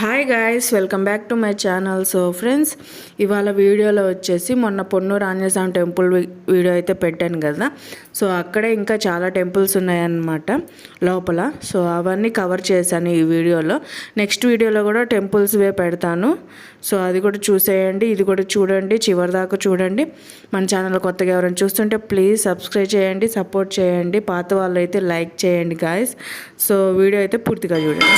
Hi guys welcome back to my channel so friends ఇవాళ వీడియోలో వచ్చేసి మొన్న పొన్నూరు ఆంజనేయస్వామి టెంపుల్ వీడియో అయితే పెట్టాను కదా. సో అక్కడే ఇంకా చాలా టెంపుల్స్ ఉన్నాయన్నమాట లోపల. సో అవన్నీ కవర్ చేశాను ఈ వీడియోలో. నెక్స్ట్ వీడియోలో కూడా టెంపుల్స్వే పెడతాను. సో అది కూడా చూసేయండి ఇది కూడా చూడండి చివరి దాకా చూడండి. మన ఛానల్ కొత్తగా ఎవరైనా చూస్తుంటే ప్లీజ్ సబ్స్క్రైబ్ చేయండి సపోర్ట్ చేయండి. పాత వాళ్ళు అయితే లైక్ చేయండి గాయస్ సో వీడియో అయితే పూర్తిగా చూడండి.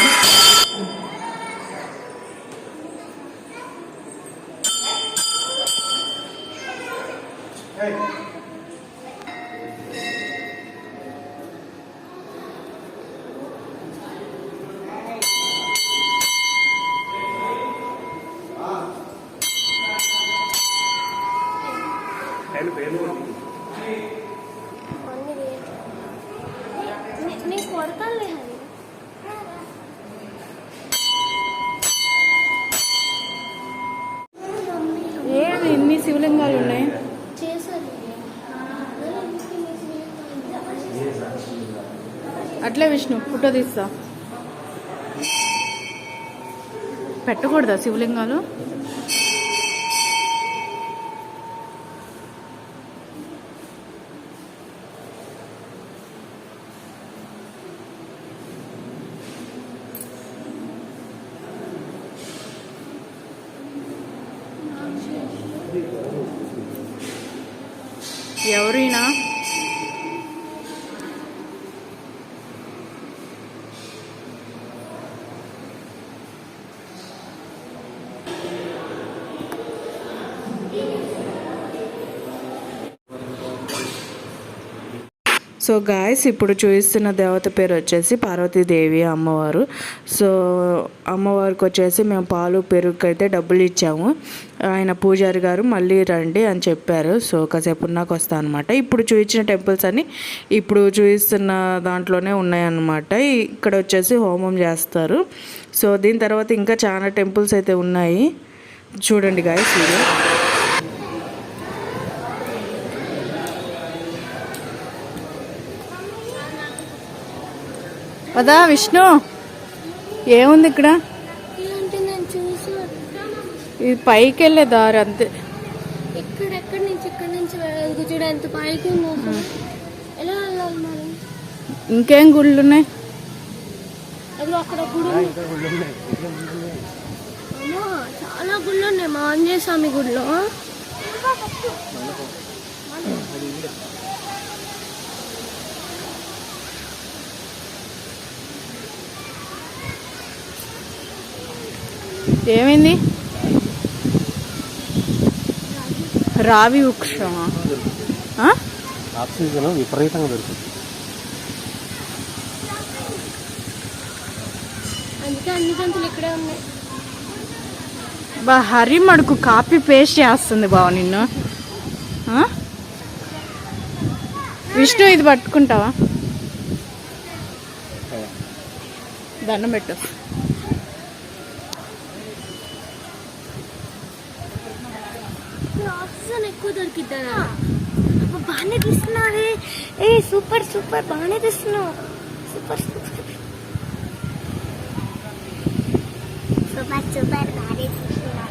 కొడతానులే అది ఇన్ని శివలింగాలు ఉన్నాయి? అట్లే విష్ణు ఫోటో తీస్తా. పెట్టకూడదా శివలింగాలు? ఎవరైనా సో గాయస్ ఇప్పుడు చూపిస్తున్న దేవత పేరు వచ్చేసి పార్వతీదేవి అమ్మవారు. సో అమ్మవారికి వచ్చేసి మేము పాలు పెరుగుకైతే డబ్బులు ఇచ్చాము. ఆయన పూజారి గారు మళ్ళీ రండి అని చెప్పారు. సో కాసేపు నాకు వస్తా అనమాట ఇప్పుడు చూపించిన టెంపుల్స్ అని ఇప్పుడు చూపిస్తున్న దాంట్లోనే ఉన్నాయన్నమాట. ఇక్కడ వచ్చేసి హోమం చేస్తారు. సో దీని తర్వాత ఇంకా చాలా టెంపుల్స్ అయితే ఉన్నాయి. చూడండి గాయస్ వీడియో. పదా విష్ణు. ఏముంది ఇక్కడ? ఇలాంటి నేను చూసి ఇది పైకి వెళ్ళే దారి అంతే. ఇక్కడ నుంచి ఇక్కడ నుంచి వెళ్ళదు చూడ ఎంత పైకి. ఎలా వెళ్ళాలి ఇంకేం గుళ్ళు ఉన్నాయి అక్కడ చాలా గుళ్ళు ఉన్నాయి. మా ఆంజనేయ స్వామి గుడిలో. ఏమైంది? రావి వృక్షమా? ఆక్సిజన్ విపరీతంగా దొరుకుతుంది. బా హరి మడుకు కాపీ పేస్ట్ చేస్తుంది బావ నిన్ను. ఆ? విష్ణు ఇది పట్టుకుంటావా? దండం పెట్టు. ఇక్కడ ఆక్సిజన్ ఎక్కువ దొరికిద్దా బాగానే తీస్తున్నావే ఏ సూపర్ సూపర్ బాగానే తీస్తున్నావు సూపర్ సూపర్ సూపర్ సూపర్ బాగానే నీళ్ళు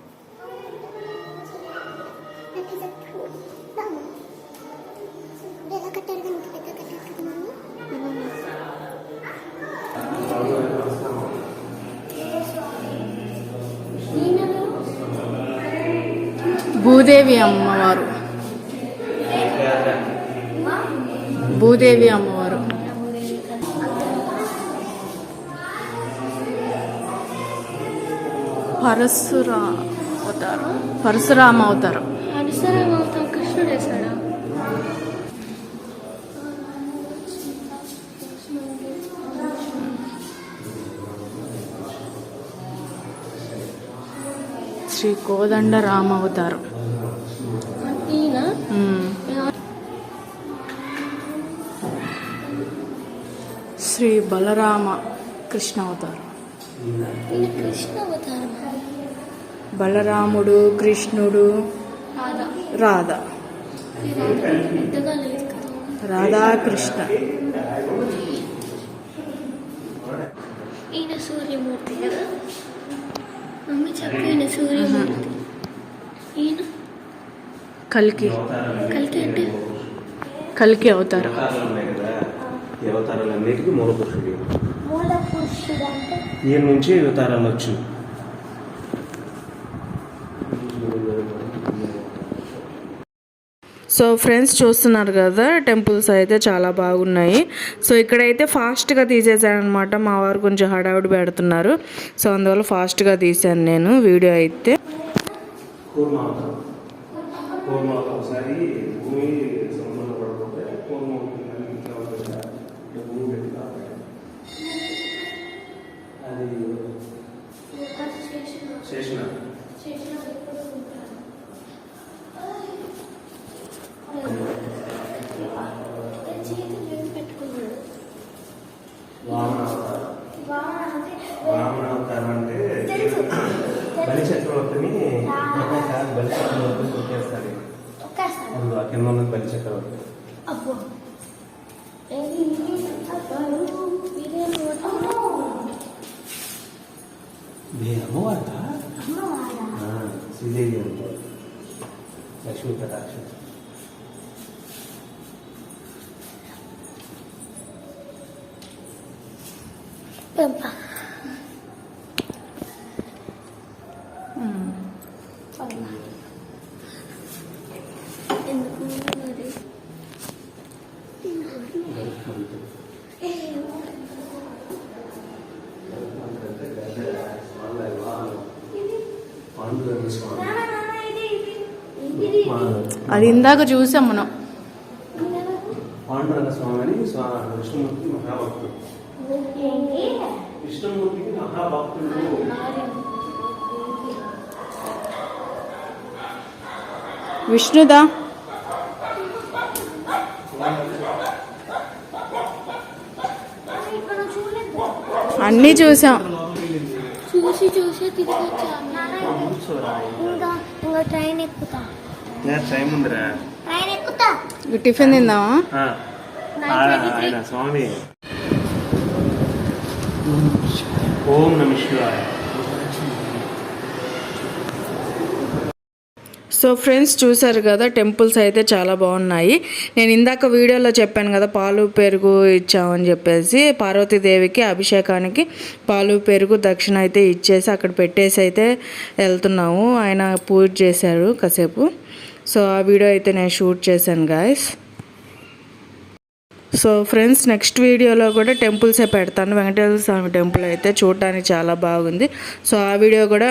భూదేవి అమ్మవారు. భూదేవి అమ్మవారు. పరశురా అవతారం. పరశురామ అవతారం. పరశురామ అవుతాం కృష్ణుడు శ్రీ కోదండ రామ అవతారం. శ్రీ బలరామ కృష్ణ అవతారం బలరాముడు కృష్ణుడు రాధా. రాధాకృష్ణ. ఈయన సూర్యమూర్తి కదా? మమ్మీ చెప్పు ఈయన సూర్యమూర్తి ఈయన? కల్కి. కలికి అంటే? కల్కి అవతారం. అవతారాలన్నిటికీ మూల పురుషుడు మూల పురుషుడు అంటే? ఈయన నుంచి అవతారాలు వచ్చు సో ఫ్రెండ్స్ చూస్తున్నారు కదా టెంపుల్స్ అయితే చాలా బాగున్నాయి. సో ఇక్కడైతే ఫాస్ట్గా తీసేసానమాట మా వారు కొంచెం హడావుడి పెడుతున్నారు. సో అందువల్ల ఫాస్ట్గా తీసాను నేను వీడియో అయితే. వామన అవతారం వామన అవతారం అంటే బలి చక్రవర్తిని ఒక్కొక్కసారి బలి చక్రవర్తిని కొట్టేస్తారు అందులో ఆ కింద ఉన్నది బలి చక్రవర్తి. అబ్బో. ఏది అబ్బో ఇదేం ఇది అమ్మవారట ఆ, శ్రీదేవి అమ్మవారు. లక్ష్మీ కటాక్షం. అది ఇందాక చూసాం మనం. పాండురంగ స్వామి అని విష్ణుమూర్తి మహాభక్తుడు విష్ణుమూర్తికి మహాభక్తుడు విష్ణుదా? అన్నీ చూసాం. చూసి చూసి తిరిగి ఇంకా ట్రైన్ ఎక్కుతా. టైం ఉందిరా ట్రైన్ ఎక్కుతా? ఇక టిఫిన్ తిందామా? స్వామి. ఓం నమ శివాయ. సో ఫ్రెండ్స్ చూసారు కదా టెంపుల్స్ అయితే చాలా బాగున్నాయి. నేను ఇందాక వీడియోలో చెప్పాను కదా పాలు పెరుగు ఇచ్చామని చెప్పేసి పార్వతీదేవికి అభిషేకానికి పాలు పెరుగు దక్షిణ అయితే ఇచ్చేసి అక్కడ పెట్టేసి అయితే వెళ్తున్నాము. ఆయన పూజ చేశారు కాసేపు. సో ఆ వీడియో అయితే నేను షూట్ చేశాను గాయస్ సో ఫ్రెండ్స్ నెక్స్ట్ వీడియోలో కూడా టెంపుల్సే పెడతాను. వెంకటేశ్వర స్వామి టెంపుల్ అయితే చూడటానికి చాలా బాగుంది. సో ఆ వీడియో కూడా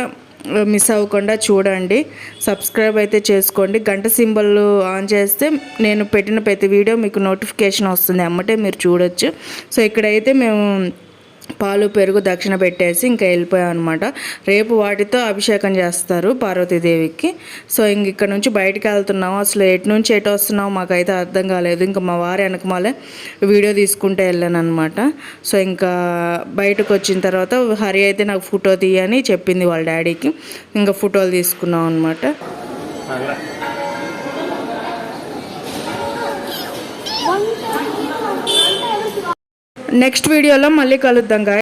మిస్ అవ్వకుండా చూడండి. సబ్స్క్రైబ్ అయితే చేసుకోండి. గంట సింబల్ ఆన్ చేస్తే నేను పెట్టిన ప్రతి వీడియో మీకు నోటిఫికేషన్ వస్తుంది. అమ్మటే మీరు చూడొచ్చు. సో ఇక్కడైతే మేము పాలు పెరుగు దక్షిణ పెట్టేసి ఇంకా వెళ్ళిపోయాం అనమాట రేపు వాటితో అభిషేకం చేస్తారు పార్వతీదేవికి. సో ఇంక ఇక్కడ నుంచి బయటకు వెళ్తున్నాం అసలు ఎటు నుంచి ఎటు వస్తున్నావు మాకైతే అర్థం కాలేదు. ఇంకా మా వారి వెనకమాలే వీడియో తీసుకుంటే వెళ్ళాను అనమాట సో ఇంకా బయటకు వచ్చిన తర్వాత హరి అయితే నాకు ఫోటో తీయని చెప్పింది వాళ్ళ డాడీకి. ఇంకా ఫోటోలు తీసుకున్నాం అనమాట నెక్స్ట్ వీడియోలో మళ్ళీ కలుద్దాం guys.